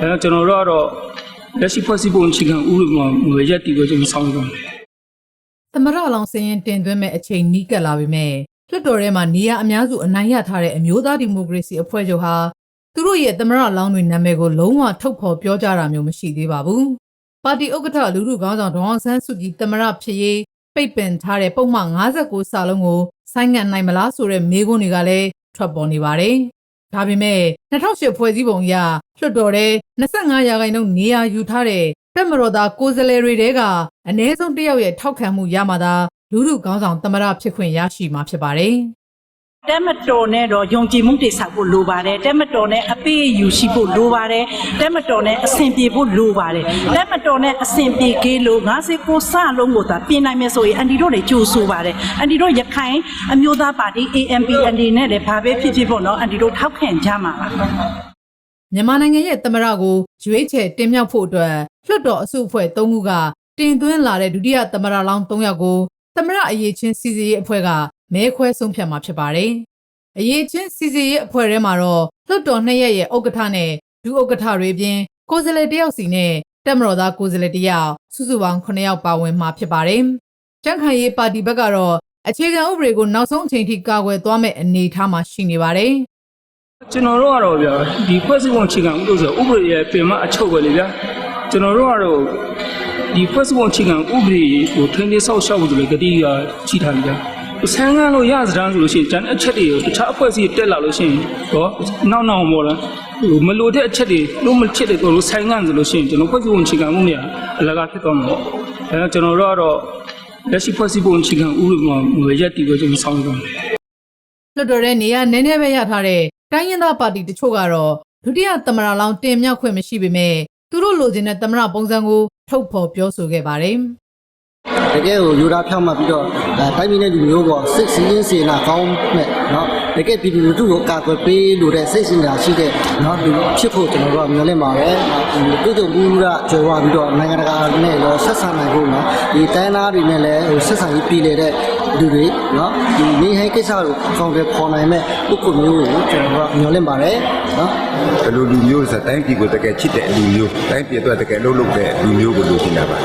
အဲတော့ကျွန်တော်တို့ကတော့လက်ရှိဖွဲ့စည်းပုံအခြေခံဥပဒေမှာငွေရက်တည်ပြီးကျွန်တော်ဆောင်ရွက်ပါမယ်သမရလောင်စည်ရင်တင်သွင်းမဲ့အချိန်နီးကပ်လာပြီမဲ့လွှတ်တော်ထဲမှာနေရအများစုအနိုင်ရထားတဲ့အမျိုးသားဒီမိုကရေစီအဖွဲ့ချုပ်ဟာသူတို့ရဲ့သမရလောင်တွေနာမည်ကိုလုံးဝထုတ်ဖော်ပြောကြတာမျိုးမရှိသေးပါဘူး။ပါတီဥက္ကဋ္ဌလူထုခေါင်းဆောင်ဒေါအောင်ဆန်းစုကြည်သမရဖြစ်ရေးပိတ်ပင်ထားတဲ့ပုံမှန်59စာလုံးကိုဆိုင်းငံ့နိုင်မလားဆိုတဲ့မေးခွန်းတွေကလည်းထွက်ပေါ်နေပါတယ်။ ဒါပေမဲ့2008ဖွဲ့စည်းပုံအရလွှတ်တော်ထဲ25ရာခိုင်နှုန်းနေရာယူထားတဲ့တက်မတော်သားကိုယ်စားလှယ်တွေတဲကအနည်းဆုံးတစ်ယောက်ရဲ့ထောက်ခံမှုရမှသာလူထုခေါင်းဆောင်သမရဖြစ်ခွင့်ရရှိမှာဖြစ်ပါတယ်။ တက်မတော်နဲ့တော့ယုံကြည်မှုတိဆောက်ဖို့လိုပါတယ်တက်မတော်နဲ့အပေးအယူရှိဖို့လိုပါတယ်တက်မတော်နဲ့အဆင်ပြေဖို့လိုပါတယ်တက်မတော်နဲ့အဆင်ပြေကေးလို့56စလုံးကိုသာပြင်နိုင်မယ်ဆိုရင်အန်တီတို့တွေကြိုးဆိုပါတယ်အန်တီတို့ရခိုင်အမျိုးသားပါတီ AMP အနေနဲ့လည်းဘာပဲဖြစ်ဖြစ်ပေါ့နော်အန်တီတို့ထောက်ခံကြမှာပါမြန်မာနိုင်ငံရဲ့သမရကိုရွေးချယ်တင်မြှောက်ဖို့အတွက်လွှတ်တော်အစုအဖွဲ့၃ခုကတင်သွင်းလာတဲ့ဒုတိယသမရလောင်း၃ယောက်ကိုသမရအရေးချင်းစီစီရေးအဖွဲ့က မဲခွဲဆုံးဖြတ်မှာဖြစ်ပါတယ်။အရေးချင်းစီစီရေးအဖွဲ့ထဲမှာတော့လွှတ်တော်နှစ်ရက်ရဲ့ဥက္ကဋ္ဌနဲ့ဒုဥက္ကဋ္ဌတွေအပြင်ကိုယ်စားလှယ်တစ်ယောက်စီနဲ့တက်မတော်သားကိုယ်စားလှယ်တစ်ယောက်စုစုပေါင်း9ယောက်ပါဝင်မှာဖြစ်ပါတယ်။ကြံ့ခိုင်ရေးပါတီဘက်ကတော့အခြေခံဥပဒေကိုနောက်ဆုံးအချိန်ထိကာကွယ်သွားမယ့်အနေအထားမှာရှိနေပါတယ်။ကျွန်တော်တို့ကတော့ဗျာဒီဖွဲ့စည်းပုံအခြေခံဥပဒေဆိုဥပဒေရဲ့ပြင်မအချုပ်ပဲလေဗျာကျွန်တော်တို့ကတော့ ဒီဖွဲ့စည်းပုံအခြေခံဥပဒေကိုထိန်းသိမ်းဆောက်ရှောက်ဖို့ဆိုလေဂတိကကြီးထားပြီဗျာဆန်းကန်းလို့ရစတန်းဆိုလို့ရှိရင်ကျန်တဲ့အချက်တွေကိုတခြားအဖွဲ့အစည်းတက်လာလို့ရှိရင်ဟောနောက်နောက်ပေါ့လားဟိုမလိုတဲ့အချက်တွေလို့မချစ်တဲ့တို့လို့ဆိုင်ကန်းဆိုလို့ရှိရင်ကျွန်တော်ဖွဲ့စည်းပုံအခြေခံဥပဒေကအလကားဖြစ်သွားမှာပေါ့အဲတော့ကျွန်တော်တို့ကတော့လက်ရှိဖွဲ့စည်းပုံအခြေခံဥပဒေမှာငွေရက်တည်ပြီးကျွန်တော်ဆောင်ရွက်ပါမယ်လွှတ်တော်ရဲ့နေရာနည်းနည်းပဲရထားတဲ့တိုင်းရင်းသားပါတီတချို့ကတော့ဒုတိယသမရလောင်းတင်မြှောက်ခွင့်မရှိပေမဲ့သူတို့လိုချင်တဲ့သမရပုံစံကို ထုတ်ဖော်ပြောဆိုခဲ့ပါတယ်။ တကယ်ကိုယူတာဖြောင်းမှပြီးတော့အဲတိုင်းပြည်နဲ့လူမျိုးပေါ်စစ်စည်းရင်းစေနာကောင်းမဲ့เนาะ တကယ်ပြည်သူလူထုကိုကာကွယ်ပေးလိုတဲ့စိတ်စဉ်းစားရှိတဲ့နော်လူဖြစ်ဖို့ကျွန်တော်တို့ကမျှော်လင့်ပါတယ်ပြည်သူလူထုကကြွယ်ဝပြီးတော့နိုင်ငံတကာနဲ့ရောဆက်ဆံနိုင်ဖို့နော်ဒီတိုင်းသားတွေနဲ့လည်းဆက်ဆံရေးပြည်လေတဲ့လူတွေနော်ဒီနေဟိုင်းကိစ္စကိုကောင်းတယ်ပေါ်နိုင်မဲ့ပုဂ္ဂိုလ်မျိုးကိုကျွန်တော်တို့မျှော်လင့်ပါတယ်နော်ဒီလိုလူမျိုးဆိုတိုင်းပြည်ကိုတကယ်ချစ်တဲ့လူမျိုးတိုင်းပြည်အတွက်တကယ်လှုပ်လှုပ်တဲ့လူမျိုးကိုလိုချင်တာပါ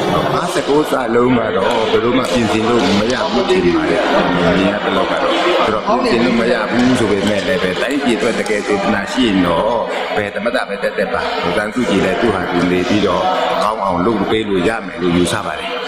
59စာလုံးမှာတော့ဘယ်လိုမှပြင်ဆင်လို့မရဘူးတင်ပါတယ်။ဒီကတည်းကတော့ဆိုတော့ပြင်ဆင်လို့မရဘူးဆိုပေမဲ့လည်းပဲတိုင်းပြည်အတွက်တကယ်စေတနာရှိရင်တော့ဘယ်သမတပဲတက်တက်ပါဟိုတန်းစုကြည်လည်းသူ့ဟာသူနေပြီးတော့ကောင်းအောင်လုပ်ပေးလို့ရမယ်လို့ယူဆပါတယ်